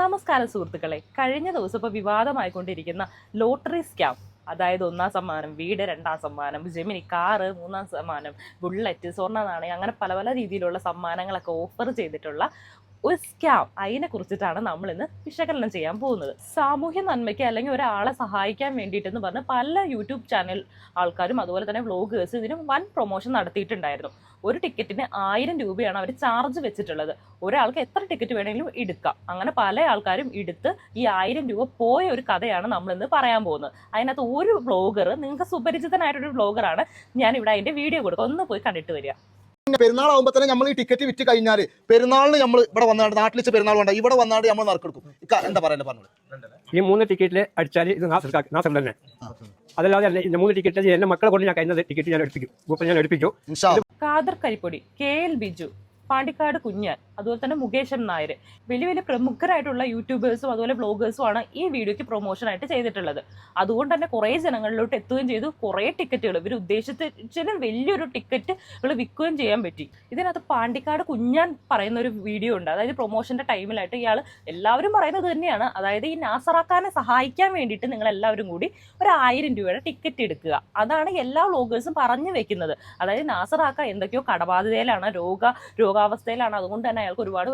നമസ്കാരം സുഹൃത്തുക്കളെ കഴിഞ്ഞ ദിവസം ഇപ്പോൾ വിവാദമായിക്കൊണ്ടിരിക്കുന്ന ലോട്ടറി സ്കാം അതായത് ഒന്നാം സമ്മാനം വീട് രണ്ടാം സമ്മാനം ജെമിനി കാറ് മൂന്നാം സമ്മാനം ബുള്ളറ്റ് സ്വർണ നാണയം അങ്ങനെ പല പല രീതിയിലുള്ള സമ്മാനങ്ങളൊക്കെ ഓഫർ ചെയ്തിട്ടുള്ള ഒരു സ്കാം. അതിനെ കുറിച്ചിട്ടാണ് നമ്മൾ ഇന്ന് വിശകലനം ചെയ്യാൻ പോകുന്നത്. സാമൂഹ്യ നന്മയ്ക്ക് അല്ലെങ്കിൽ ഒരാളെ സഹായിക്കാൻ വേണ്ടിയിട്ടെന്ന് പറഞ്ഞ് പല യൂട്യൂബ് ചാനൽ ആൾക്കാരും അതുപോലെ തന്നെ വ്ളോഗേഴ്സ് ഇതിന് വൻ പ്രൊമോഷൻ നടത്തിയിട്ടുണ്ടായിരുന്നു. ഒരു ടിക്കറ്റിന് ആയിരം രൂപയാണ് അവർ ചാർജ് വെച്ചിട്ടുള്ളത്. ഒരാൾക്ക് എത്ര ടിക്കറ്റ് വേണമെങ്കിലും എടുക്കാം. അങ്ങനെ പല ആൾക്കാരും എടുത്ത് ഈ ആയിരം രൂപ പോയ ഒരു കഥയാണ് നമ്മൾ ഇന്ന് പറയാൻ പോകുന്നത്. അതിനകത്ത് ഒരു ബ്ലോഗർ നിങ്ങൾക്ക് സുപരിചിതനായിട്ടൊരു ബ്ലോഗറാണ് ഞാൻ ഇവിടെ അതിന്റെ വീഡിയോ കൊടുക്കുക. ഒന്ന് പോയി കണ്ടിട്ട് വരിക. പിന്നെ പെരുന്നാളാകുമ്പോ തന്നെ നമ്മൾ ഈ ടിക്കറ്റ് വിറ്റ് കഴിഞ്ഞാൽ പെരുന്നാളിന് നമ്മൾ ഇവിടെ വന്നാണ്ട് നാട്ടിൽ വെച്ച് പെരുന്നാൾ വേണ്ട ഇവിടെ വന്നാണ്ട് നമ്മൾ നറുക്കെടുക്കും. എന്താ പറയണ്ടേ പറഞ്ഞത് ഈ മൂന്ന് ടിക്കറ്റിൽ അടിച്ചാൽ ഇത് നാസർ തന്നെ. അതല്ലാതെ അല്ല ഈ മൂന്ന് ടിക്കറ്റ് എന്റെ മക്കളെ കൊണ്ട് ഞാൻ കഴിഞ്ഞ ടിക്കറ്റ് ഞാൻ എടുപ്പിക്കും. ഗ്രൂപ്പിൽ ഞാൻ എടുപ്പിക്കും. ഇൻഷാ അല്ലാ. ഖാദർ കരിപ്പൊടി കെ എൽ ബിജു പാണ്ടിക്കാട് കുഞ്ഞാൻ അതുപോലെ തന്നെ മുകേശൻ നായർ. വലിയ വലിയ പ്രമുഖരായിട്ടുള്ള യൂട്യൂബേഴ്സും അതുപോലെ ബ്ലോഗേഴ്സും ആണ് ഈ വീഡിയോയ്ക്ക് പ്രൊമോഷൻ ആയിട്ട് ചെയ്തിട്ടുള്ളത്. അതുകൊണ്ട് തന്നെ കുറേ ജനങ്ങളിലോട്ട് എത്തുകയും ചെയ്തു. കുറേ ടിക്കറ്റുകൾ. ഇവർ ഉദ്ദേശിച്ചതിന് വലിയൊരു ടിക്കറ്റുകൾ വിൽക്കുകയും ചെയ്യാൻ പറ്റി. ഇതിനകത്ത് പാണ്ടിക്കാട് കുഞ്ഞാൻ പറയുന്ന ഒരു വീഡിയോ ഉണ്ട്. അതായത് പ്രൊമോഷന്റെ ടൈമിലായിട്ട് ഇയാൾ എല്ലാവരും പറയുന്നത് തന്നെയാണ്. അതായത് ഈ നാസറാക്കാനെ സഹായിക്കാൻ വേണ്ടിയിട്ട് നിങ്ങൾ എല്ലാവരും കൂടി ഒരു ആയിരം രൂപയുടെ ടിക്കറ്റ് എടുക്കുക. അതാണ് എല്ലാ വ്ളോഗേഴ്സും പറഞ്ഞു വെക്കുന്നത്. അതായത് നാസറാക്ക എന്തൊക്കെയോ കടബാധിതയിലാണ് രോഗ രോഗാവസ്ഥയിലാണ്. അതുകൊണ്ട് തന്നെ അയാൾക്ക് ഒരുപാട്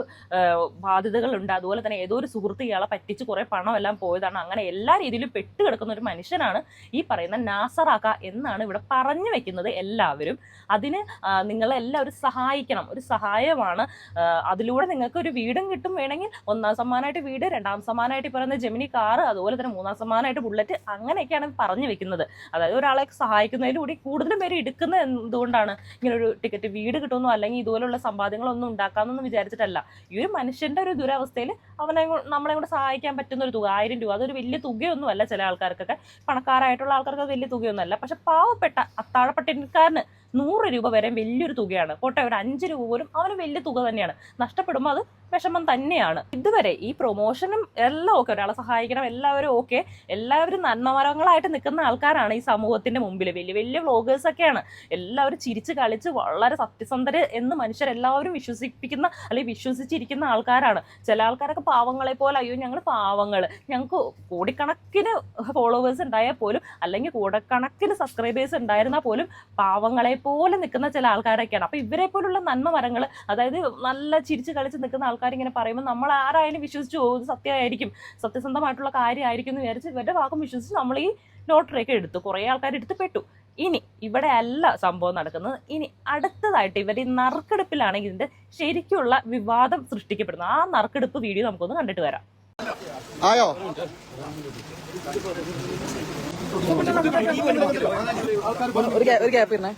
ബാധ്യതകളുണ്ട്. അതുപോലെ തന്നെ ഏതോ ഒരു സുഹൃത്ത് ഇയാളെ പറ്റിച്ച് കുറേ പണം എല്ലാം പോയതാണ്. അങ്ങനെ എല്ലാ രീതിയിലും പെട്ട് കിടക്കുന്ന ഒരു മനുഷ്യനാണ് ഈ പറയുന്ന നാസറാക്ക എന്നാണ് ഇവിടെ പറഞ്ഞു വെക്കുന്നത് എല്ലാവരും. അതിന് നിങ്ങളെല്ലാവരും സഹായിക്കണം. ഒരു സഹായമാണ് അതിലൂടെ നിങ്ങൾക്ക് ഒരു വീടും കിട്ടും വേണമെങ്കിൽ ഒന്നാം സമ്മാനമായിട്ട് വീട് രണ്ടാം സമ്മാനമായിട്ട് പറയുന്ന ജെമിനി കാറ് അതുപോലെ തന്നെ മൂന്നാം സമ്മാനമായിട്ട് ബുള്ളറ്റ് അങ്ങനെയൊക്കെയാണ് പറഞ്ഞു വെക്കുന്നത്. അതായത് ഒരാളെ സഹായിക്കുന്നതിലൂടെ കൂടുതലും പേര് എടുക്കുന്നത് എന്തുകൊണ്ടാണ്? ഇങ്ങനെ ഒരു ടിക്കറ്റ് വീട് കിട്ടുമെന്നോ അല്ലെങ്കിൽ ഇതുപോലുള്ള സമ്പാദ്യങ്ങളൊന്നും ഉണ്ടാക്കാമെന്നൊന്നും വിചാരിച്ചിട്ടല്ല. ഈ ഒരു മനുഷ്യന്റെ ഒരു ദുരവസ്ഥയിൽ അവനെ നമ്മളെ കൂടെ സഹായിക്കാൻ പറ്റുന്ന ഒരു തുക ആയിരം രൂപ അതൊരു വലിയ തുകയൊന്നുമല്ല ചില ആൾക്കാർക്കൊക്കെ പണക്കാരായിട്ടുള്ള ആൾക്കാർക്ക് വലിയ തുകയൊന്നുമല്ല. പക്ഷെ പാവപ്പെട്ട അത്താഴപ്പട്ടിണിക്കാരന് നൂറ് രൂപ വരെ വലിയൊരു തുകയാണ്. പോട്ടെ ഒരു അഞ്ച് രൂപ പോലും അവന് വലിയ തുക തന്നെയാണ്. നഷ്ടപ്പെടുമ്പോൾ അത് വിഷമം തന്നെയാണ്. ഇതുവരെ ഈ പ്രൊമോഷനും എല്ലാം ഓക്കെ ഒരാളെ സഹായിക്കണം എല്ലാവരും ഓക്കെ എല്ലാവരും നന്മമരങ്ങളായിട്ട് നിൽക്കുന്ന ആൾക്കാരാണ് ഈ സമൂഹത്തിന്റെ മുമ്പിൽ. വലിയ വലിയ വ്ളോഗേഴ്സ് ഒക്കെയാണ്. എല്ലാവരും ചിരിച്ച് കളിച്ച് വളരെ സത്യസന്ധര് എന്ന് മനുഷ്യരെല്ലാവരും വിശ്വസിപ്പിക്കുന്ന അല്ലെങ്കിൽ വിശ്വസിച്ചിരിക്കുന്ന ആൾക്കാരാണ്. ചില ആൾക്കാരൊക്കെ പാവങ്ങളെ പോലെ അയ്യോ ഞങ്ങൾ പാവങ്ങൾ ഞങ്ങൾക്ക് കോടിക്കണക്കിന് ഫോളോവേഴ്സ് ഉണ്ടായാൽ പോലും അല്ലെങ്കിൽ കോടിക്കണക്കിന് സബ്സ്ക്രൈബേഴ്സ് ഉണ്ടായിരുന്നാൽ പോലും പാവങ്ങളെ പോലെ നിൽക്കുന്ന ചില ആൾക്കാരൊക്കെയാണ്. അപ്പൊ ഇവരെ പോലുള്ള നന്മ മരങ്ങൾ അതായത് നല്ല ചിരിച്ച് കളിച്ച് നിൽക്കുന്ന ആൾക്കാർ ഇങ്ങനെ പറയുമ്പോൾ നമ്മൾ ആരായാലും വിശ്വസിച്ച് പോകും ഇത് സത്യമായിരിക്കും. സത്യസന്ധമായിട്ടുള്ള കാര്യമായിരിക്കും എന്ന് വിചാരിച്ച് ഇവരുടെ വാക്കും വിശ്വസിച്ച് നമ്മൾ ഈ ലോട്ടറിയൊക്കെ എടുത്തു. കുറേ ആൾക്കാർ എടുത്ത് പെട്ടു ഇനി ഇവിടെ അല്ല സംഭവം നടക്കുന്നത്. ഇനി അടുത്തതായിട്ട് ഇവർ ഈ നറുക്കെടുപ്പിലാണെങ്കിൽ ഇതിന്റെ ശരിക്കുള്ള വിവാദം സൃഷ്ടിക്കപ്പെടുന്നത്. ആ നറുക്കെടുപ്പ് വീഡിയോ നമുക്കൊന്ന് കണ്ടിട്ട് വരാം. ആയോ? ഒരു ഒരു ഗ്യാപ്പ് ഇരുന്നേ.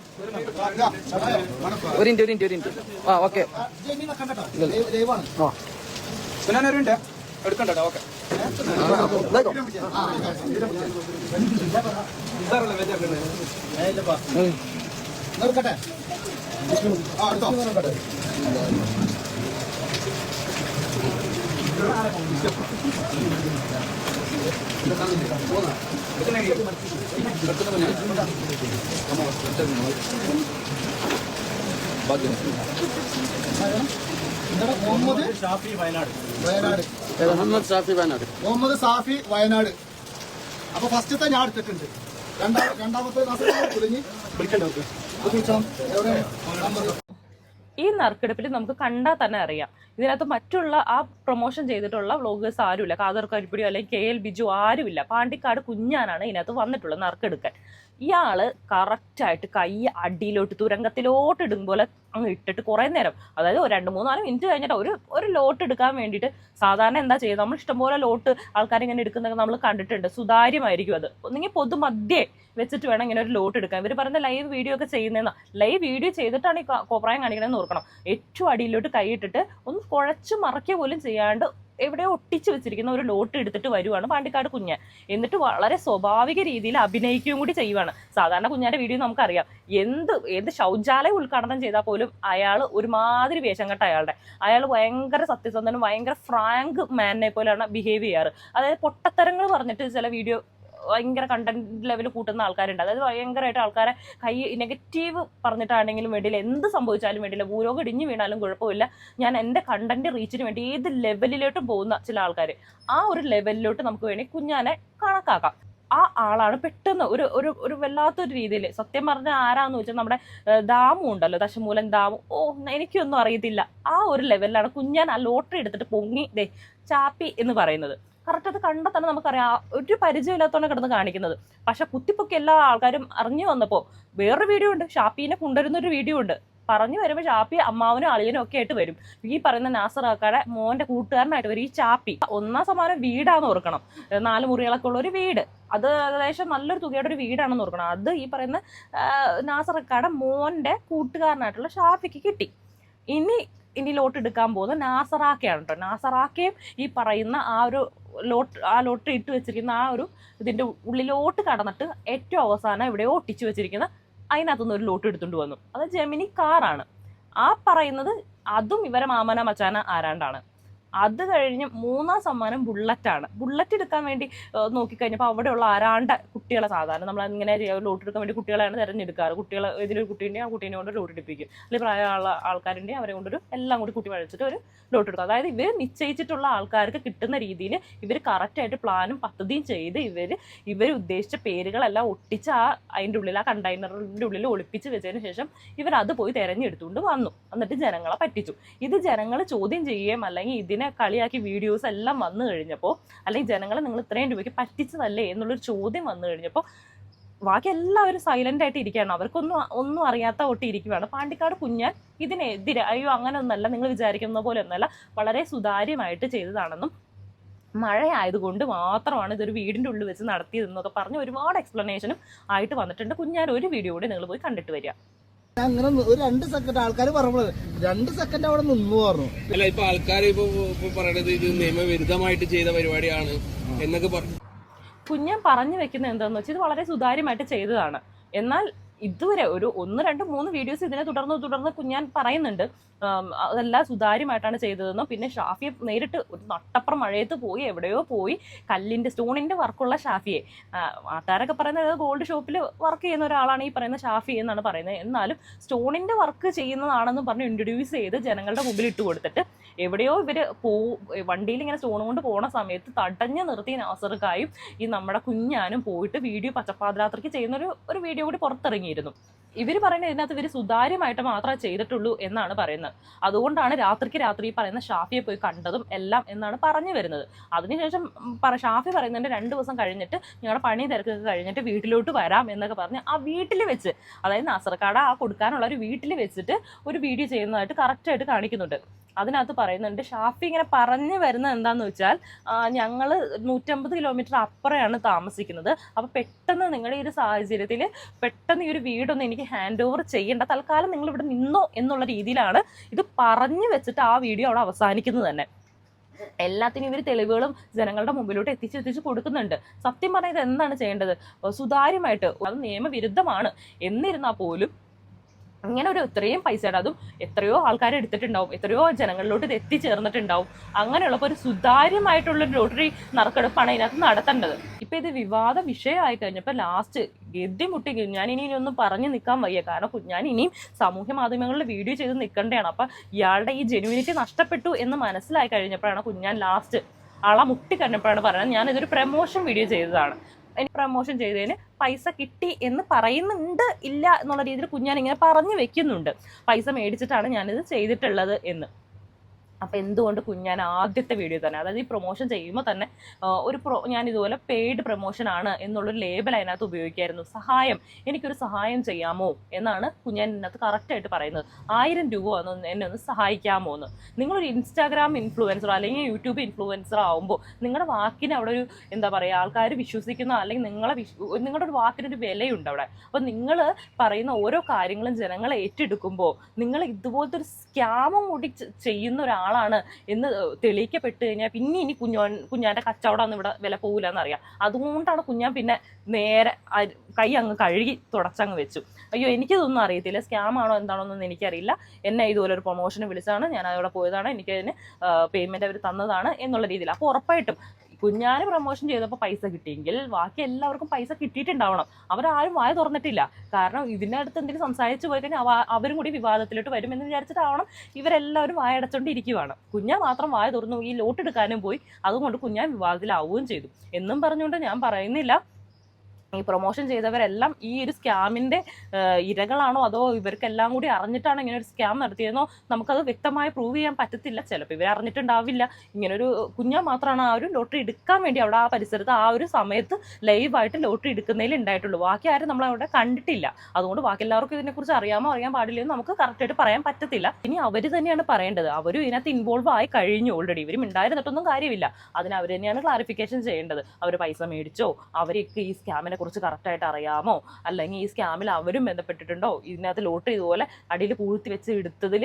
ഒരു ഇന്റു ഒരു ഇന്റു ഒരു ഇന്റു ആ ഓക്കെ. നിർക്കട്ടെ ആ എടുത്തോ. ഇവിടെ മുഹമ്മദ് വയനാട് മുഹമ്മദ് ഷാഫി വയനാട്. മുഹമ്മദ് സാഫി വയനാട്. അപ്പൊ ഫസ്റ്റത്തെ ഞാൻ എടുത്തിട്ടുണ്ട്. രണ്ടാമത്തെ രണ്ടാമത്തെ വിളിക്കണ്ടേ എവിടെ? നമ്പർ ഈ നറുക്കെടുപ്പിൽ നമുക്ക് കണ്ടാൽ തന്നെ അറിയാം. ഇതിനകത്ത് മറ്റുള്ള ആ പ്രൊമോഷൻ ചെയ്തിട്ടുള്ള വ്ളോഗേഴ്സ് ആരുമില്ല. കാതർ കരിപ്പിടിയോ അല്ലെങ്കിൽ കെ എൽ ബിജു ആരുമില്ല. പാണ്ടിക്കാട് കുഞ്ഞാനാണ് ഇതിനകത്ത് വന്നിട്ടുള്ളത് നറുക്കെടുക്കാൻ. ഇയാൾ കറക്റ്റായിട്ട് കൈ അടിയിലോട്ട് തുരങ്കത്തിലോട്ട് ഇടും പോലെ അങ്ങ് ഇട്ടിട്ട് കുറേ നേരം. അതായത് ഒരു രണ്ട് മൂന്നാൽ മിനിറ്റ് കഴിഞ്ഞിട്ട് ഒരു ഒരു ലോട്ട് എടുക്കാൻ വേണ്ടിയിട്ട് സാധാരണ എന്താ ചെയ്യുക? നമ്മൾ ഇഷ്ടംപോലെ ലോട്ട് ആൾക്കാർ ഇങ്ങനെ എടുക്കുന്നത് നമ്മൾ കണ്ടിട്ടുണ്ട്. സുതാര്യമായിരിക്കും അത്. ഒന്നെങ്കിൽ പൊതുമധ്യേ വെച്ചിട്ട് വേണം ഇങ്ങനെ ഒരു ലോട്ട് എടുക്കാൻ. ഇവർ പറയുന്ന ലൈവ് വീഡിയോ ഒക്കെ ചെയ്യുന്നതെന്നാ. ലൈവ് വീഡിയോ ചെയ്തിട്ടാണ് ഈ കോപ്രായം കാണിക്കണമെന്ന് ഓർക്കണം. ഏറ്റവും അടിയിലോട്ട് കൈയിട്ടിട്ട് ഒന്ന് കുഴച്ച് മറക്കുക പോലും ചെയ്യാണ്ട് എവിടെയോ ഒട്ടിച്ചു വെച്ചിരിക്കുന്ന ഒരു ലോട്ട് എടുത്തിട്ട് വരുവാണ് പാണ്ടിക്കാട് കുഞ്ഞ്. എന്നിട്ട് വളരെ സ്വാഭാവിക രീതിയിൽ അഭിനയിക്കുകയും കൂടി ചെയ്യുവാണ്. സാധാരണ കുഞ്ഞാന്റെ വീഡിയോ നമുക്കറിയാം. എന്ത് എന്ത് ശൗചാലയം ഉദ്ഘാടനം ചെയ്താൽ പോലും അയാൾ ഒരുമാതിരി വേഷം കെട്ട അയാളുടെ. അയാൾ ഭയങ്കര സത്യസന്ധനും ഭയങ്കര ഫ്രാങ്ക് മാനിനെ പോലെയാണ് ബിഹേവ് ചെയ്യാറ്. അതായത് പൊട്ടത്തരങ്ങൾ പറഞ്ഞിട്ട് ചില വീഡിയോ ഭയങ്കര കണ്ടന്റ് ലെവൽ കൂട്ടുന്ന ആൾക്കാരുണ്ട്. അതായത് ഭയങ്കരമായിട്ട് ആൾക്കാരെ കൈ നെഗറ്റീവ് പറഞ്ഞിട്ടാണെങ്കിലും വേണ്ടിയില്ല. എന്ത് സംഭവിച്ചാലും വേണ്ടിയില്ല. ഭൂരോഗം ഇടിഞ്ഞു വീണാലും കുഴപ്പമില്ല. ഞാൻ എന്റെ കണ്ടന്റ് റീച്ചിന് വേണ്ടി ഏത് ലെവലിലോട്ടും പോകുന്ന ചില ആൾക്കാർ ആ ഒരു ലെവലിലോട്ട് നമുക്ക് വേണേൽ കുഞ്ഞാനെ കണക്കാക്കാം. ആ ആളാണ് പെട്ടെന്ന് ഒരു ഒരു ഒരു വല്ലാത്തൊരു രീതിയിൽ സത്യം പറഞ്ഞാൽ ആരാന്ന് വെച്ചാൽ നമ്മുടെ ദാമു ഉണ്ടല്ലോ. ദശമൂലൻ ദാമു. ഓ എനിക്കൊന്നും അറിയത്തില്ല. ആ ഒരു ലെവലിലാണ് കുഞ്ഞാൻ ആ ലോട്ടറി എടുത്തിട്ട് പൊങ്ങി ദേ ചാപ്പി എന്ന് പറയുന്നത്. കറക്റ്റ് അത് കണ്ടാൽ തന്നെ നമുക്കറിയാം ഒരു പരിചയമില്ലാത്തവനെ കിടന്ന് കാണിക്കുന്നത്. പക്ഷെ കുത്തിപ്പൊക്കി എല്ലാ ആൾക്കാരും അറിഞ്ഞു വന്നപ്പോൾ വേറൊരു വീഡിയോ ഉണ്ട്. ഷാപ്പീനെ കൊണ്ടുവരുന്ന ഒരു വീഡിയോ ഉണ്ട്. പറഞ്ഞു വരുമ്പോൾ ഷാപ്പി അമ്മാവനും അളിയനും ഒക്കെ ആയിട്ട് വരും. ഈ പറയുന്ന നാസർ ആക്കാടെ മോന്റെ കൂട്ടുകാരനായിട്ട് വരും. ഈ ചാപ്പി ഒന്നാം സമാനം വീടാന്ന് ഓർക്കണം. നാല് മുറികളൊക്കെ ഉള്ള ഒരു വീട്. അത് ഏകദേശം നല്ലൊരു തുകയുടെ ഒരു വീടാണെന്ന് ഓർക്കണം. അത് ഈ പറയുന്ന നാസർ നാസറക്കാടെ മോന്റെ കൂട്ടുകാരനായിട്ടുള്ള ഷാഫിക്ക് കിട്ടി. ഇനി ഇനി ലോട്ട് എടുക്കാൻ പോകുന്നത് നാസറാക്കയാണ് കേട്ടോ നാസറാക്കയും ഈ പറയുന്ന ആ ഒരു ലോട്ട് ആ ലോട്ട് ഇട്ട് വെച്ചിരിക്കുന്ന ആ ഒരു ഇതിന്റെ ഉള്ളിലോട്ട് കടന്നിട്ട് ഏറ്റവും അവസാനം ഇവിടെ ഒട്ടിച്ചു വെച്ചിരിക്കുന്ന അതിനകത്തുനിന്ന് ഒരു ലോട്ട് എടുത്തുകൊണ്ട് വന്നു. അത് ജെമിനി കാറാണ്. ആ പറയുന്നത് അതും ഇവരെ മാമന മച്ചാന ആരാണ്ടാണ്. അത് കഴിഞ്ഞ് മൂന്നാം സമ്മാനം ആണ് ബുള്ളറ്റ് എടുക്കാൻ വേണ്ടി നോക്കിക്കഴിഞ്ഞപ്പോൾ അവിടെയുള്ള ആരാണ്ട കുട്ടികളെ സാധാരണ നമ്മൾ ഇങ്ങനെ ലോട്ട് എടുക്കാൻ വേണ്ടി കുട്ടികളെയാണ് തിരഞ്ഞെടുക്കാറ്. കുട്ടികളെ ഇതിലൊരു കുട്ടീന്റെ ആ കുട്ടീനെ കൊണ്ട് ലോട്ട് എടുപ്പിക്കും. അല്ലെങ്കിൽ പ്രായമുള്ള ആൾക്കാരുടെ അവരെ കൊണ്ടൊരു എല്ലാം കൂടി കുട്ടി വഴിച്ചിട്ട് ഒരു ലോട്ട് എടുക്കും. അതായത് ഇവർ നിശ്ചയിച്ചിട്ടുള്ള ആൾക്കാർക്ക് കിട്ടുന്ന രീതിയിൽ ഇവർ കറക്റ്റായിട്ട് പ്ലാനും പദ്ധതിയും ചെയ്ത് ഇവർ ഇവർ ഉദ്ദേശിച്ച പേരുകളെല്ലാം ഒട്ടിച്ച് ആ അതിന്റെ ഉള്ളിൽ ആ കണ്ടെയ്നറിന്റെ ഉള്ളിൽ ഒളിപ്പിച്ച് വെച്ചതിന് ശേഷം ഇവർ അത് പോയി തിരഞ്ഞെടുത്തുകൊണ്ട് വന്നു. എന്നിട്ട് ജനങ്ങളെ പറ്റിച്ചു. ഇത് ജനങ്ങൾ ചോദ്യം ചെയ്യുകയും അല്ലെങ്കിൽ ഇതിനെ കളിയാക്കി വീഡിയോസ് എല്ലാം വന്നു കഴിഞ്ഞപ്പോൾ അല്ലെങ്കിൽ ജനങ്ങളെ നിങ്ങൾ ഇത്രയും രൂപയ്ക്ക് പറ്റിച്ചതല്ലേ എന്നുള്ളൊരു ചോദ്യം വന്നു കഴിഞ്ഞപ്പോൾ ബാക്കി എല്ലാവരും സൈലന്റ് ആയിട്ട് ഇരിക്കുകയാണ്. അവർക്കൊന്നും ഒന്നും അറിയാത്ത ഒട്ടി ഇരിക്കുകയാണ് പാണ്ടിക്കാട് കുഞ്ഞാൻ ഇതിനെതിരെ അയ്യോ അങ്ങനെ ഒന്നല്ല നിങ്ങൾ വിചാരിക്കുന്ന പോലെ ഒന്നല്ല വളരെ സുതാര്യമായിട്ട് ചെയ്തതാണെന്നും മഴയായതുകൊണ്ട് മാത്രമാണ് ഇതൊരു വീടിന്റെ ഉള്ളിൽ വെച്ച് നടത്തിയതെന്നൊക്കെ പറഞ്ഞ് ഒരുപാട് എക്സ്പ്ലനേഷനും ആയിട്ട് വന്നിട്ടുണ്ട്. കുഞ്ഞാൻ ഒരു വീഡിയോ കൂടി നിങ്ങൾ പോയി കണ്ടിട്ട് വരിക. അങ്ങനെ ഒരു രണ്ട് സെക്കൻഡ് ആൾക്കാർ പറഞ്ഞത് രണ്ട് സെക്കൻഡ് അവിടെ നിന്നു പറഞ്ഞു. അല്ല ഇപ്പൊ ആൾക്കാർ ഇപ്പൊ പറയണത് ഇത് നിയമവിരുദ്ധമായിട്ട് ചെയ്ത പരിപാടിയാണ് എന്നൊക്കെ പറഞ്ഞു. കുഞ്ഞൻ പറഞ്ഞു വെക്കുന്ന എന്താണെന്ന് വെച്ചാൽ ഇത് വളരെ സുതാര്യമായിട്ട് ചെയ്തതാണ്. എന്നാൽ ഇതുവരെ ഒരു ഒന്ന് രണ്ട് മൂന്ന് വീഡിയോസ് ഇതിനെ തുടർന്ന് തുടർന്ന് ഞാൻ പറയുന്നുണ്ട്. അതെല്ലാം സുതാര്യമായിട്ടാണ് ചെയ്തതെന്നും. പിന്നെ ഷാഫിയെ നേരിട്ട് ഒരു നട്ടപ്പുറം മഴയത്ത് പോയി എവിടെയോ പോയി കല്ലിന്റെ സ്റ്റോണിന്റെ വർക്കുള്ള ഷാഫിയെ. ആൾക്കാരൊക്കെ പറയുന്നത് ഗോൾഡ് ഷോപ്പിൽ വർക്ക് ചെയ്യുന്ന ഒരാളാണ് ഈ പറയുന്ന ഷാഫി എന്നാണ് പറയുന്നത്. എന്നാലും സ്റ്റോണിന്റെ വർക്ക് ചെയ്യുന്നതാണെന്ന് പറഞ്ഞ് ഇൻട്രൊഡ്യൂസ് ചെയ്ത് ജനങ്ങളുടെ മുമ്പിൽ ഇട്ട് കൊടുത്തിട്ട് എവിടെയോ ഇവർ പോ വണ്ടിയിൽ ഇങ്ങനെ സ്റ്റോൺ കൊണ്ട് പോണ സമയത്ത് തടഞ്ഞു നിർത്തിയ നാസർക്കായും ഈ നമ്മുടെ കുഞ്ഞാനും പോയിട്ട് വീഡിയോ പച്ചപ്പാതിരാത്രിക്ക് ചെയ്യുന്ന ഒരു ഒരു വീഡിയോ കൂടി പുറത്തിറങ്ങിയിരുന്നു ഇവർ പറയുന്നത് ഇതിനകത്ത് ഇവർ സുതാര്യമായിട്ട് മാത്രമേ ചെയ്തിട്ടുള്ളൂ എന്നാണ് പറയുന്നത്. അതുകൊണ്ടാണ് രാത്രിക്ക് രാത്രി പറയുന്ന ഷാഫിയെ പോയി കണ്ടതും എല്ലാം എന്നാണ് പറഞ്ഞു വരുന്നത്. അതിനുശേഷം പറ ഷാഫി പറയുന്നതിന്റെ രണ്ട് ദിവസം കഴിഞ്ഞിട്ട് ഞങ്ങളുടെ പണി തിരക്കൊക്കെ കഴിഞ്ഞിട്ട് വീട്ടിലോട്ട് വരാം എന്നൊക്കെ പറഞ്ഞ് ആ വീട്ടിൽ വെച്ച് അതായത് നാസർക്കാട് ആ കൊടുക്കാനുള്ള ഒരു വീട്ടിൽ വെച്ചിട്ട് ഒരു വീഡിയോ ചെയ്യുന്നതായിട്ട് കറക്റ്റായിട്ട് കാണിക്കുന്നുണ്ട്. അതിനകത്ത് പറയുന്നുണ്ട് ഷാഫി ഇങ്ങനെ പറഞ്ഞു വരുന്നത് എന്താണെന്ന് വെച്ചാൽ ഞങ്ങൾ നൂറ്റമ്പത് കിലോമീറ്റർ അപ്പുറമാണ് താമസിക്കുന്നത്. അപ്പോൾ പെട്ടെന്ന് നിങ്ങളുടെ ഈ ഒരു സാഹചര്യത്തിൽ പെട്ടെന്ന് ഈ ഒരു വീടൊന്നും എനിക്ക് ഹാൻഡ് ഓവർ ചെയ്യേണ്ട. തൽക്കാലം നിങ്ങൾ ഇവിടെ നിന്നോ എന്നുള്ള രീതിയിലാണ് ഇത് പറഞ്ഞു വെച്ചിട്ട് ആ വീഡിയോ അവിടെ അവസാനിക്കുന്നത് തന്നെ. എല്ലാത്തിനും ഇവർ തെളിവുകളും ജനങ്ങളുടെ മുമ്പിലോട്ട് എത്തിച്ച് എത്തിച്ച് കൊടുക്കുന്നുണ്ട്. സത്യം പറഞ്ഞാൽ ഇത് എന്താണ് ചെയ്യേണ്ടത്? സുതാര്യമായിട്ട് അത് നിയമവിരുദ്ധമാണ്. എന്നിരുന്നാൽ പോലും ഇങ്ങനെ ഒരു ഇത്രയും പൈസയുടെ അതും എത്രയോ ആൾക്കാർ എടുത്തിട്ടുണ്ടാവും. എത്രയോ ജനങ്ങളിലോട്ട് ഇത് എത്തിച്ചേർന്നിട്ടുണ്ടാവും. അങ്ങനെയുള്ളപ്പോൾ ഒരു സുതാര്യമായിട്ടുള്ള ലോട്ടറി നറുക്കെടുപ്പാണ് ഇതിനകത്ത് നടത്തേണ്ടത്. ഇപ്പൊ ഇത് വിവാദ വിഷയമായി കഴിഞ്ഞപ്പോൾ ലാസ്റ്റ് ഗതിമുട്ടി ഞാൻ ഇനി ഒന്നും പറഞ്ഞു നിൽക്കാൻ വയ്യ. കാരണം ഞാൻ ഇനിയും സാമൂഹ്യ മാധ്യമങ്ങളിൽ വീഡിയോ ചെയ്ത് നിൽക്കേണ്ടതാണ് അപ്പൊ ഇയാളുടെ ഈ ജെനുവിനിറ്റി നഷ്ടപ്പെട്ടു എന്ന് മനസ്സിലായി കഴിഞ്ഞപ്പോഴാണ് കുഞ്ഞാൻ ലാസ്റ്റ് ആളെ മുട്ടി കഴിഞ്ഞപ്പോഴാണ് പറയുന്നത് ഞാൻ ഇതൊരു പ്രമോഷൻ വീഡിയോ ചെയ്തതാണ്. എനിക്ക് പ്രമോഷൻ ചെയ്തതിന് പൈസ കിട്ടി എന്ന് പറയുന്നുണ്ട് ഇല്ല എന്നുള്ള രീതിയിൽ കുഞ്ഞാൻ ഇങ്ങനെ പറഞ്ഞു വെക്കുന്നുണ്ട്. പൈസ മേടിച്ചിട്ടാണ് ഞാനിത് ചെയ്തിട്ടുള്ളത് എന്ന്. അപ്പം എന്തുകൊണ്ട് കുഞ്ഞാൻ ആദ്യത്തെ വീഡിയോ തന്നെ? അതായത് ഈ പ്രൊമോഷൻ ചെയ്യുമ്പോൾ തന്നെ ഒരു പ്രൊ ഞാൻ ഇതുപോലെ പെയ്ഡ് പ്രൊമോഷൻ ആണ് എന്നുള്ളൊരു ലേബൽ അതിനകത്ത് ഉപയോഗിക്കായിരുന്നു. സഹായം എനിക്കൊരു സഹായം ചെയ്യാമോ എന്നാണ് കുഞ്ഞാൻ ഇതിനകത്ത് കറക്റ്റായിട്ട് പറയുന്നത്. ആയിരം രൂപ ഒന്ന് എന്നെ ഒന്ന് സഹായിക്കാമോ എന്ന്. നിങ്ങളൊരു ഇൻസ്റ്റാഗ്രാം ഇൻഫ്ലുവൻസറോ അല്ലെങ്കിൽ യൂട്യൂബ് ഇൻഫ്ലുവൻസർ ആവുമ്പോൾ നിങ്ങളുടെ വാക്കിന് അവിടെ ഒരു എന്താ പറയുക ആൾക്കാർ വിശ്വസിക്കുന്ന അല്ലെങ്കിൽ നിങ്ങളെ നിങ്ങളുടെ ഒരു വാക്കിനൊരു വിലയുണ്ട് അവിടെ. അപ്പോൾ നിങ്ങൾ പറയുന്ന ഓരോ കാര്യങ്ങളും ജനങ്ങളെ ഏറ്റെടുക്കുമ്പോൾ നിങ്ങൾ ഇതുപോലത്തെ ഒരു സ്കാമും കൂടി ചെയ്യുന്ന ചെയ്യുന്ന ഒരാളാണ് എന്ന് തെളിയിക്കപ്പെട്ട് കഴിഞ്ഞാൽ പിന്നെ ഇനി കുഞ്ഞോൻ കുഞ്ഞാന്റെ കച്ചവടം ഒന്നും ഇവിടെ വില പോകില്ല എന്നറിയാം അതുകൊണ്ടാണ് കുഞ്ഞാൻ പിന്നെ നേരെ കൈ അങ്ങ് കഴുകി തുടച്ചങ്ങ് വെച്ചു. അയ്യോ എനിക്കിതൊന്നും അറിയത്തില്ല. സ്കാം ആണോ എന്താണോ എന്നൊന്നും എനിക്കറിയില്ല. എന്നെ ഇതുപോലെ ഒരു പ്രൊമോഷന് വിളിച്ചാണ് ഞാൻ അവിടെ പോയതാണ്. എനിക്കതിന് പേയ്മെന്റ് അവർ തന്നതാണ് എന്നുള്ള രീതിയിൽ. അപ്പോൾ ഉറപ്പായിട്ടും കുഞ്ഞാന് പ്രൊമോഷൻ ചെയ്തപ്പോൾ പൈസ കിട്ടിയെങ്കിൽ ബാക്കി എല്ലാവർക്കും പൈസ കിട്ടിയിട്ടുണ്ടാവണം. അവരാരും വായ തുറന്നിട്ടില്ല. കാരണം ഇതിന്റെ അടുത്ത് എന്തെങ്കിലും സംസാരിച്ചു പോയി കഴിഞ്ഞാൽ അവ- അവരും കൂടി വിവാദത്തിലോട്ട് വരുമെന്ന് വിചാരിച്ചിട്ടാവണം ഇവരെല്ലാവരും വായ അടച്ചോണ്ടിരിക്കുവാണ്. കുഞ്ഞാൻ മാത്രം വായ തുറന്നു ഈ ലോട്ട് ലോട്ടെടുക്കാനും പോയി. അതുകൊണ്ട് കുഞ്ഞാൻ വിവാദത്തിലാവുകയും ചെയ്തു. എന്നും പറഞ്ഞുകൊണ്ട് ഞാൻ പറയുന്നില്ല. ഈ പ്രൊമോഷൻ ചെയ്തവരെല്ലാം ഈ ഒരു സ്കാമിന്റെ ഇരകളാണോ അതോ ഇവർക്കെല്ലാം കൂടി അറിഞ്ഞിട്ടാണ് ഇങ്ങനെ ഒരു സ്കാം നടത്തിയതെന്നോ നമുക്കത് വ്യക്തമായി പ്രൂവ് ചെയ്യാൻ പറ്റത്തില്ല. ചിലപ്പോൾ ഇവർ അറിഞ്ഞിട്ടുണ്ടാവില്ല. ഇങ്ങനൊരു കുഞ്ഞ മാത്രമാണ് ആ ഒരു ലോട്ടറി എടുക്കാൻ വേണ്ടി അവിടെ ആ പരിസരത്ത് ആ ഒരു സമയത്ത് ലൈവായിട്ട് ലോട്ടറി എടുക്കുന്നതിൽ ഉണ്ടായിട്ടുള്ളൂ. ബാക്കി ആരും നമ്മൾ അവിടെ കണ്ടിട്ടില്ല. അതുകൊണ്ട് ബാക്കി എല്ലാവർക്കും ഇതിനെക്കുറിച്ച് അറിയാമോ അറിയാൻ പാടില്ലെന്ന് നമുക്ക് കറക്റ്റായിട്ട് പറയാൻ പറ്റത്തില്ല. ഇനി അവർ തന്നെയാണ് പറയേണ്ടത്. അവരും ഇതിനകത്ത് ഇൻവോൾവ് ആയി കഴിഞ്ഞു ഓൾറെഡി ഇവരും ഉണ്ടായിരുന്നിട്ടൊന്നും കാര്യമില്ല. അതിന് അവർ തന്നെയാണ് ക്ലാരിഫിക്കേഷൻ ചെയ്യേണ്ടത്. അവർ പൈസ മേടിച്ചോ? അവരൊക്കെ ഈ സ്കാമിനെ കുറിച്ച് കറക്റ്റായിട്ട് അറിയാമോ? അല്ലെങ്കിൽ ഈ സ്കാമിൽ അവരും ബന്ധപ്പെട്ടിട്ടുണ്ടോ? ഇതിനകത്ത് ലോട്ടറി ഇതുപോലെ അടിയിൽ പൂഴ്ത്തി വെച്ച് എടുത്തതിൽ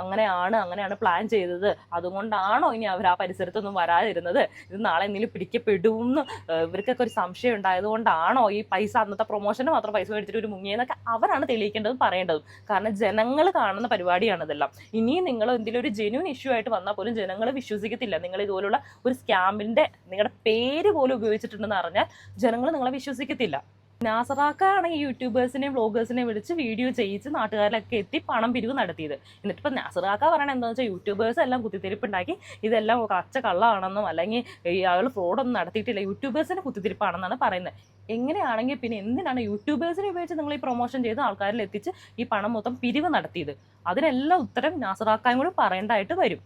അങ്ങനെയാണ് അങ്ങനെയാണ് പ്ലാൻ ചെയ്തത്. അതുകൊണ്ടാണോ ഇനി അവർ ആ പരിസരത്തൊന്നും വരാതിരുന്നത്? ഇത് നാളെ എന്തെങ്കിലും പിടിക്കപ്പെടുമെന്ന് ഇവർക്കൊക്കെ ഒരു സംശയം ഉണ്ടായതുകൊണ്ടാണോ ഈ പൈസ അന്നത്തെ പ്രൊമോഷന് മാത്രം പൈസ മേടിച്ചിട്ട് ഒരു മുങ്ങിയെന്നൊക്കെ അവരാണ് തെളിയിക്കേണ്ടതും പറയേണ്ടതും. കാരണം ജനങ്ങൾ കാണുന്ന പരിപാടിയാണ് ഇതെല്ലാം. ഇനിയും നിങ്ങൾ എന്തെങ്കിലും ഒരു ജെന്യൂൻ ഇഷ്യൂ ആയിട്ട് വന്നാൽ പോലും ജനങ്ങൾ വിശ്വസിക്കത്തില്ല. നിങ്ങൾ ഇതുപോലുള്ള ഒരു സ്കാമിന്റെ നിങ്ങളുടെ പേര് പോലും ഉപയോഗിച്ചിട്ടുണ്ടെന്ന് അറിഞ്ഞാൽ ജനങ്ങൾ നിങ്ങളെ വിശ്വസിക്കത്തില്ല. നാസറാക്കാണെങ്കിൽ ഈ യൂട്യൂബേഴ്സിനെയും വ്ളോഗേഴ്സിനെയും വിളിച്ച് വീഡിയോ ചെയ്യിച്ച് നാട്ടുകാരിലൊക്കെ എത്തി പണം പിരിവ് നടത്തിയത്. എന്നിട്ട് ഇപ്പം നാസറാക്ക പറയണത് എന്താണെന്ന് വെച്ചാൽ യൂട്യൂബേഴ്സ് എല്ലാം കുത്തിത്തിരിപ്പുണ്ടാക്കി ഇതെല്ലാം കച്ച കള്ളമാണെന്നും അല്ലെങ്കിൽ അയാൾ ഫ്രോഡൊന്നും നടത്തിയിട്ടില്ല. യൂട്യൂബേഴ്സിന് കുത്തിത്തിരിപ്പാണെന്നാണ് പറയുന്നത്. എങ്ങനെയാണെങ്കിൽ പിന്നെ എന്തിനാണ് യൂട്യൂബേഴ്സിനെ ഉപയോഗിച്ച് നിങ്ങൾ ഈ പ്രൊമോഷൻ ചെയ്ത് ആൾക്കാരിൽ എത്തിച്ച് ഈ പണം മൊത്തം പിരിവ് നടത്തിയത്? അതിനെല്ലാം ഉത്തരം നാസറാക്കായും കൂടി പറയേണ്ടതായിട്ട് വരും.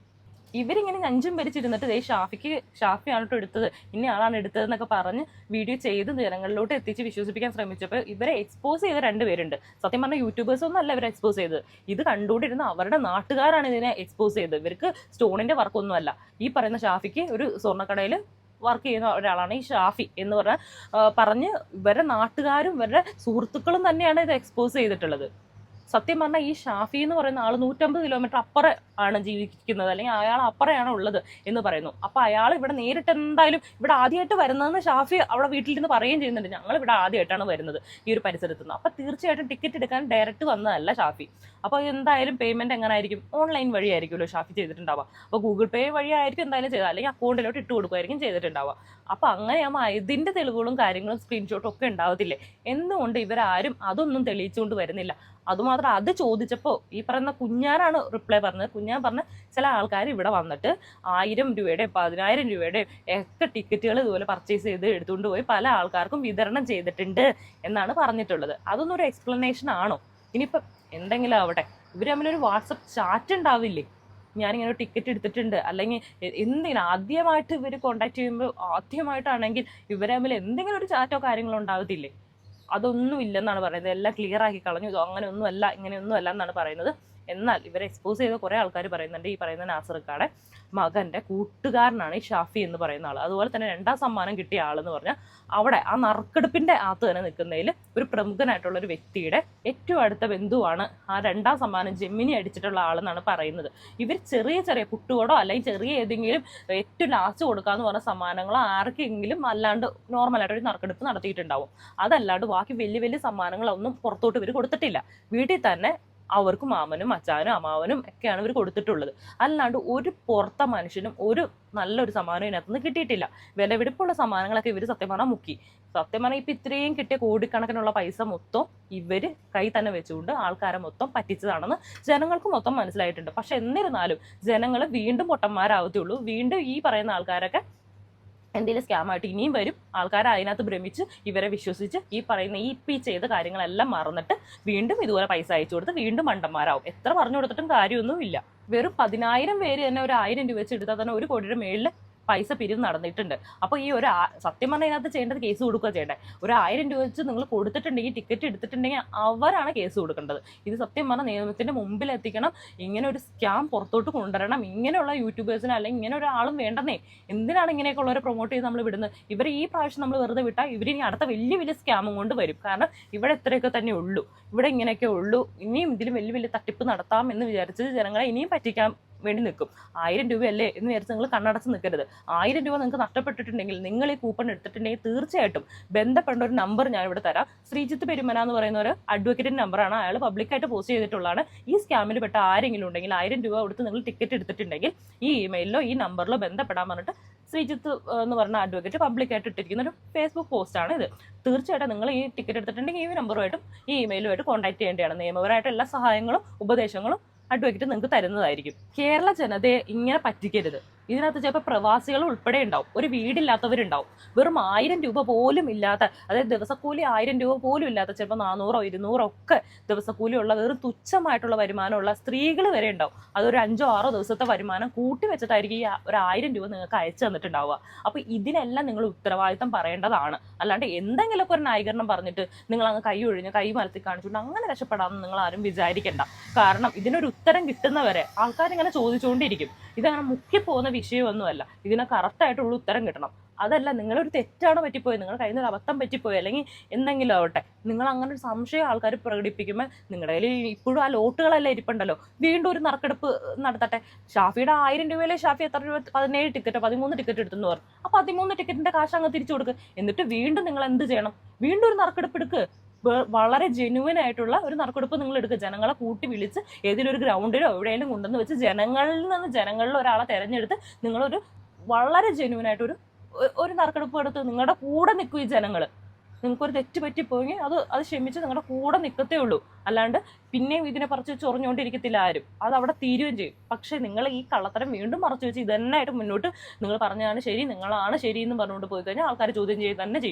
ഇവരിങ്ങനെ ഞഞ്ചും ഭരിച്ചിരുന്നിട്ട് ദേ ഷാഫിക്ക് ഷാഫിയാണ് കേട്ടോ എടുത്തത് ഇന്ന ആളാണ് എടുത്തത് എന്നൊക്കെ പറഞ്ഞ് വീഡിയോ ചെയ്ത് ജനങ്ങളിലോട്ട് എത്തിച്ച് വിശ്വസിപ്പിക്കാൻ ശ്രമിച്ചപ്പോൾ ഇവരെ എക്സ്പോസ് ചെയ്ത രണ്ടുപേരുണ്ട് സത്യം പറഞ്ഞാൽ യൂട്യൂബേഴ്സ് ഒന്നും അല്ല ഇവരെ എക്സ്പോസ് ചെയ്തത്. ഇത് കണ്ടുകൊണ്ടിരുന്ന അവരുടെ നാട്ടുകാരാണ് ഇതിനെ എക്സ്പോസ് ചെയ്തത്. ഇവർക്ക് സ്റ്റോണിന്റെ വർക്കൊന്നും അല്ല. ഈ പറയുന്ന ഷാഫിക്ക് ഒരു സ്വർണക്കടയിൽ വർക്ക് ചെയ്യുന്ന ഒരാളാണ് ഈ ഷാഫി എന്ന് പറഞ്ഞ പറഞ്ഞ് ഇവരുടെ നാട്ടുകാരും ഇവരുടെ സുഹൃത്തുക്കളും തന്നെയാണ് ഇത് എക്സ്പോസ് ചെയ്തിട്ടുള്ളത്. സത്യം പറഞ്ഞാൽ ഈ ഷാഫി എന്ന് പറയുന്ന ആൾ നൂറ്റമ്പത് കിലോമീറ്റർ അപ്പുറം ആണ് ജീവിക്കുന്നത്. അല്ലെങ്കിൽ അയാൾ അപ്പുറയാണ് ഉള്ളത് എന്ന് പറയുന്നു. അപ്പൊ അയാൾ ഇവിടെ നേരിട്ട് എന്തായാലും ഇവിടെ ആദ്യമായിട്ട് വരുന്നതെന്ന് ഷാഫി അവിടെ വീട്ടിൽ നിന്ന് പറയുകയും ചെയ്യുന്നുണ്ട്. ഞങ്ങൾ ഇവിടെ ആദ്യമായിട്ടാണ് വരുന്നത് ഈ ഒരു പരിസരത്ത് നിന്ന് അപ്പൊ തീർച്ചയായിട്ടും ടിക്കറ്റ് എടുക്കാൻ ഡയറക്റ്റ് വന്നതല്ല ഷാഫി. അപ്പോൾ എന്തായാലും പേയ്മെന്റ് എങ്ങനെ ആയിരിക്കും ഓൺലൈൻ വഴിയായിരിക്കുമല്ലോ ഷാഫി ചെയ്തിട്ടുണ്ടാവുക. അപ്പോൾ ഗൂഗിൾ പേ വഴിയായിരിക്കും എന്തായാലും ചെയ്തത്. അല്ലെങ്കിൽ അക്കൗണ്ടിലോട്ട് ഇട്ട് കൊടുക്കുമായിരിക്കും ചെയ്തിട്ടുണ്ടാവുക. അപ്പോൾ അങ്ങനെയാകുമ്പോൾ ഇതിന്റെ തെളിവുകളും കാര്യങ്ങളും സ്ക്രീൻഷോട്ടും ഒക്കെ ഉണ്ടാവത്തില്ലേ? എന്തുകൊണ്ട് ഇവരാരും അതൊന്നും തെളിയിച്ചുകൊണ്ട് വരുന്നില്ല? അതുമാത്രം അത് ചോദിച്ചപ്പോൾ ഈ പറയുന്ന കുഞ്ഞാനാണ് റിപ്ലൈ പറഞ്ഞത്. കുഞ്ഞാൻ പറഞ്ഞ ചില ആൾക്കാർ ഇവിടെ വന്നിട്ട് ആയിരം രൂപയുടെയും പതിനായിരം രൂപയുടെയും ഒക്കെ ടിക്കറ്റുകൾ ഇതുപോലെ പർച്ചേസ് ചെയ്ത് എടുത്തുകൊണ്ട് പോയി പല ആൾക്കാർക്കും വിതരണം ചെയ്തിട്ടുണ്ട് എന്നാണ് പറഞ്ഞിട്ടുള്ളത്. അതൊന്നും ഒരു എക്സ്പ്ലനേഷൻ ആണോ? ഇനിയിപ്പം എന്തെങ്കിലും ആവട്ടെ. ഇവർ തമ്മിലൊരു വാട്സപ്പ് ചാറ്റ് ഉണ്ടാവില്ലേ? ഞാനിങ്ങനെ ഒരു ടിക്കറ്റ് എടുത്തിട്ടുണ്ട്. അല്ലെങ്കിൽ എന്തെങ്കിലും ആദ്യമായിട്ട് ഇവർ കോണ്ടാക്ട് ചെയ്യുമ്പോൾ ആദ്യമായിട്ടാണെങ്കിൽ ഇവർ തമ്മിൽ എന്തെങ്കിലും ഒരു ചാറ്റോ കാര്യങ്ങളോ ഉണ്ടാവത്തില്ലേ? അതൊന്നും ഇല്ലെന്നാണ് പറയുന്നത്. എല്ലാം ക്ലിയർ ആക്കി കളഞ്ഞു. അങ്ങനെ ഒന്നും അല്ല ഇങ്ങനെയൊന്നും അല്ല എന്നാണ് പറയുന്നത്. എന്നാൽ ഇവരെ എക്സ്പോസ് ചെയ്ത കുറേ ആൾക്കാർ പറയുന്നുണ്ട് ഈ പറയുന്ന നാസർക്കാടെ മകന്റെ കൂട്ടുകാരനാണ് ഈ ഷാഫി എന്ന് പറയുന്ന ആൾ അതുപോലെ തന്നെ രണ്ടാം സമ്മാനം കിട്ടിയ ആളെന്ന് പറഞ്ഞാൽ അവിടെ ആ നറുക്കെടുപ്പിന്റെ അകത്ത് തന്നെ നിൽക്കുന്നതിൽ ഒരു പ്രമുഖനായിട്ടുള്ള ഒരു വ്യക്തിയുടെ ഏറ്റവും അടുത്ത ബന്ധുവാണ് ആ രണ്ടാം സമ്മാനം ജെമ്മിനി അടിച്ചിട്ടുള്ള ആളെന്നാണ് പറയുന്നത്. ഇവർ ചെറിയ ചെറിയ കുട്ടുകോടോ അല്ലെങ്കിൽ ചെറിയ ഏതെങ്കിലും ഏറ്റവും ലാസ്റ്റ് കൊടുക്കാമെന്ന് പറഞ്ഞ സമ്മാനങ്ങളോ ആർക്കെങ്കിലും അല്ലാണ്ട് നോർമലായിട്ട് ഒരു നറുക്കെടുപ്പ് നടത്തിയിട്ടുണ്ടാവും. അതല്ലാണ്ട് ബാക്കി വലിയ വലിയ സമ്മാനങ്ങളൊന്നും പുറത്തോട്ട് ഇവർ കൊടുത്തിട്ടില്ല. വീട്ടിൽ തന്നെ അവർക്ക് മാമനും അച്ചാനും അമ്മാവനും ഒക്കെയാണ് ഇവർ കൊടുത്തിട്ടുള്ളത്. അല്ലാണ്ട് ഒരു പുറത്തെ മനുഷ്യനും ഒരു നല്ലൊരു സമ്മാനം ഇതിനകത്തുനിന്ന് കിട്ടിയിട്ടില്ല. വിലപിടിപ്പുള്ള സമ്മാനങ്ങളൊക്കെ ഇവർ സത്യം മുക്കി. സത്യം ഇപ്പം ഇത്രയും കിട്ടിയ കോടിക്കണക്കിനുള്ള പൈസ മൊത്തം ഇവർ കൈ തന്നെ വെച്ചുകൊണ്ട് ആൾക്കാരെ മൊത്തം പറ്റിച്ചതാണെന്ന് ജനങ്ങൾക്ക് മൊത്തം മനസ്സിലായിട്ടുണ്ട്. പക്ഷെ എന്നിരുന്നാലും ജനങ്ങൾ വീണ്ടും പൊട്ടന്മാരാവത്തുള്ളൂ വീണ്ടും ഈ പറയുന്ന ആൾക്കാരൊക്കെ എന്തെങ്കിലും സ്കാം ആയിട്ട് ഇനിയും വരും. ആൾക്കാർ അതിനകത്ത് ഭ്രമിച്ച് ഇവരെ വിശ്വസിച്ച് ഈ പറയുന്ന ഈ ഇപ്പം ഈ ചെയ്ത കാര്യങ്ങളെല്ലാം മറന്നിട്ട് വീണ്ടും ഇതുപോലെ പൈസ അയച്ചു കൊടുത്ത് വീണ്ടും മണ്ടന്മാരാവും. എത്ര പറഞ്ഞു കൊടുത്തിട്ടും കാര്യമൊന്നുമില്ല. വെറും പതിനായിരം പേര് തന്നെ ഒരു ആയിരം രൂപ വെച്ച് എടുത്താൽ തന്നെ ഒരു കോടിയുടെ മേളിൽ പൈസ പിരിവ് നടന്നിട്ടുണ്ട്. അപ്പോൾ ഈ ഒരു സത്യം പറഞ്ഞാൽ ഇതിനകത്ത് ചെയ്യേണ്ടത് കേസ് കൊടുക്കുക ചെയ്യേണ്ടത് ഒരു ആയിരം രൂപ വെച്ച് നിങ്ങൾ കൊടുത്തിട്ടുണ്ടെങ്കിൽ ടിക്കറ്റ് എടുത്തിട്ടുണ്ടെങ്കിൽ അവരാണ് കേസ് കൊടുക്കേണ്ടത്. ഇത് സത്യം പറഞ്ഞാൽ നിയമത്തിന്റെ മുമ്പിൽ എത്തിക്കണം ഇങ്ങനെ ഒരു സ്കാം പുറത്തോട്ട് കൊണ്ടുവരണം. ഇങ്ങനെയുള്ള യൂട്യൂബേഴ്സിനെ അല്ലെങ്കിൽ ഇങ്ങനെ ഒരാളും വേണ്ടെന്നേ. എന്തിനാണ് ഇങ്ങനെയൊക്കെ ഉള്ളവരെ പ്രൊമോട്ട് ചെയ്ത് നമ്മൾ വിടുന്നത്? ഇവർ ഈ പ്രാവശ്യം നമ്മൾ വെറുതെ വിട്ടാൽ ഇവർ ഇനി അടുത്ത വലിയ വലിയ സ്കാമും കൊണ്ട് വരും. കാരണം ഇവിടെ ഇത്രയൊക്കെ തന്നെ ഉള്ളൂ. ഇവിടെ ഇങ്ങനെയൊക്കെ ഉള്ളൂ. ഇനിയും ഇതിലും വലിയ വലിയ തട്ടിപ്പ് നടത്താം എന്ന് വിചാരിച്ചത് ജനങ്ങളെ ഇനിയും പറ്റിക്കാൻ വേണ്ടി നിൽക്കും. ആയിരം രൂപയല്ലേ എന്ന് വിചാരിച്ച് നിങ്ങൾ കണ്ണടച്ച് നിൽക്കരുത്. ആയിരം രൂപ നിങ്ങൾക്ക് നഷ്ടപ്പെട്ടിട്ടുണ്ടെങ്കിൽ നിങ്ങൾ ഈ കൂപ്പൺ എടുത്തിട്ടുണ്ടെങ്കിൽ തീർച്ചയായിട്ടും ബന്ധപ്പെടേണ്ട ഒരു നമ്പർ ഞാൻ ഇവിടെ തരാം. ശ്രീജിത്ത് പെരുമന എന്ന് പറയുന്ന ഒരു അഡ്വക്കേറ്റിന്റെ നമ്പറാണ് അയാൾ പബ്ലിക്കായിട്ട് പോസ്റ്റ് ചെയ്തിട്ടുള്ളതാണ്. ഈ സ്കാമിൽ പെട്ട ആരെങ്കിലും ഉണ്ടെങ്കിൽ ആയിരം രൂപ കൊടുത്ത് നിങ്ങൾ ടിക്കറ്റ് എടുത്തിട്ടുണ്ടെങ്കിൽ ഈ ഇമെയിലിലോ ഈ നമ്പറിലോ ബന്ധപ്പെടാൻ പറഞ്ഞിട്ട് ശ്രീജിത്ത് എന്ന് പറഞ്ഞ അഡ്വക്കേറ്റ് പബ്ലിക്കായിട്ട് ഇട്ടിരിക്കുന്ന ഒരു ഫേസ്ബുക്ക് പോസ്റ്റാണ് ഇത്. തീർച്ചയായിട്ടും നിങ്ങൾ ഈ ടിക്കറ്റ് എടുത്തിട്ടുണ്ടെങ്കിൽ ഈ നമ്പറുമായിട്ടും ഈ ഇമെയിലുമായിട്ട് കോൺടാക്ട് ചെയ്യേണ്ടതാണ്. നിയമപരമായിട്ട് എല്ലാ സഹായങ്ങളും ഉപദേശങ്ങളും അഡ്വക്കേറ്റ് നിങ്ങൾക്ക് തരുന്നതായിരിക്കും. കേരള ജനതയെ ഇങ്ങനെ പറ്റിക്കരുത്. ഇതിനകത്ത് ചിലപ്പോൾ പ്രവാസികൾ ഉൾപ്പെടെ ഉണ്ടാവും. ഒരു വീടില്ലാത്തവരുണ്ടാവും. വെറും ആയിരം രൂപ പോലും ഇല്ലാത്ത അതായത് ദിവസക്കൂലി ആയിരം രൂപ പോലും ഇല്ലാത്ത ചിലപ്പോൾ നാനൂറോ ഇരുന്നൂറോ ഒക്കെ ദിവസക്കൂലി ഉള്ള വെറും തുച്ഛമായിട്ടുള്ള വരുമാനമുള്ള സ്ത്രീകൾ വരെ ഉണ്ടാവും. അതൊരു അഞ്ചോ ആറോ ദിവസത്തെ വരുമാനം കൂട്ടി വെച്ചിട്ടായിരിക്കും ഈ ഒരു ആയിരം രൂപ നിങ്ങൾക്ക് അയച്ചു തന്നിട്ടുണ്ടാവുക. അപ്പോൾ ഇതിനെല്ലാം നിങ്ങൾ ഉത്തരവാദിത്തം പറയേണ്ടതാണ്. അല്ലാണ്ട് എന്തെങ്കിലുമൊക്കെ ഒരു ന്യായീകരണം പറഞ്ഞിട്ട് നിങ്ങൾ അങ്ങ് കൈ ഒഴിഞ്ഞ് കൈ മലത്തി കാണിച്ചുകൊണ്ട് അങ്ങനെ രക്ഷപ്പെടാമെന്ന് നിങ്ങൾ ആരും വിചാരിക്കേണ്ട. കാരണം ഇതിനൊരു ഉത്തരം കിട്ടുന്നവരെ ആൾക്കാരിങ്ങനെ ചോദിച്ചുകൊണ്ടിരിക്കും. ഇതങ്ങനെ മുക്കി പോകുന്ന വിഷയമൊന്നുമല്ല. ഇതിന് കറക്റ്റായിട്ടുള്ള ഉത്തരം കിട്ടണം. അതല്ല നിങ്ങളൊരു തെറ്റാണ് പറ്റിപ്പോയത്? നിങ്ങൾ കഴിഞ്ഞ ഒരു അബദ്ധം പറ്റിപ്പോയി? അല്ലെങ്കിൽ എന്തെങ്കിലും ആവട്ടെ. നിങ്ങൾ അങ്ങനെ ഒരു സംശയം ആൾക്കാർ പ്രകടിപ്പിക്കുമ്പോൾ നിങ്ങളുടെ കയ്യിൽ ഇപ്പോഴും ആ ലോട്ടുകളെല്ലാം ഇരിപ്പുണ്ടല്ലോ. വീണ്ടും ഒരു നറുക്കെടുപ്പ് നടത്തട്ടെ. ഷാഫിയുടെ ആയിരം രൂപയിലെ ഷാഫി എത്ര രൂപ? പതിനേഴ് ടിക്കറ്റ് പതിമൂന്ന് ടിക്കറ്റ് എടുത്തെന്ന് പറഞ്ഞു. ആ പതിമൂന്ന് ടിക്കറ്റിന്റെ കാശ് അങ്ങ് തിരിച്ചു കൊടുക്കുക എന്നിട്ട് വീണ്ടും നിങ്ങൾ എന്ത് ചെയ്യണം? വീണ്ടും ഒരു നറുക്കെടുപ്പ് എടുക്കുക വളരെ ജെനുവൻ ആയിട്ടുള്ള ഒരു നറുക്കെടുപ്പ് നിങ്ങൾ എടുക്കുക ജനങ്ങളെ കൂട്ടി വിളിച്ച് ഏതെങ്കിലും ഒരു ഗ്രൗണ്ടിലോ എവിടെയെങ്കിലും കൊണ്ടുവന്ന് വെച്ച് ജനങ്ങളിൽ നിന്ന് ജനങ്ങളിൽ ഒരാളെ തെരഞ്ഞെടുത്ത് നിങ്ങളൊരു വളരെ ജെനുവൻ ആയിട്ടൊരു ഒരു നറുക്കെടുപ്പ് എടുത്ത് നിങ്ങളുടെ കൂടെ നിൽക്കും ഈ ജനങ്ങൾ നിങ്ങൾക്കൊരു തെറ്റ് പറ്റിപ്പോയെങ്കിൽ അത് അത് ക്ഷമിച്ച് നിങ്ങളുടെ കൂടെ നിൽക്കത്തേ ഉള്ളൂ. അല്ലാണ്ട് പിന്നെയും ഇതിനെ പറിച്ച് ചൊറിഞ്ഞുകൊണ്ടിരിക്കത്തില്ല ആരും. അത് അവിടെ തീരുകയും ചെയ്യും. പക്ഷേ നിങ്ങൾ ഈ കള്ളത്തരം വീണ്ടും മറച്ചു വെച്ച് ഇതന്നായിട്ട് മുന്നോട്ട് നിങ്ങൾ പറഞ്ഞതാണ് ശരി നിങ്ങളാണ് ശരി എന്ന് പറഞ്ഞുകൊണ്ട് പോയി കഴിഞ്ഞാൽ ആൾക്കാർ ചോദ്യം ചെയ്യുക തന്നെ ചെയ്യും.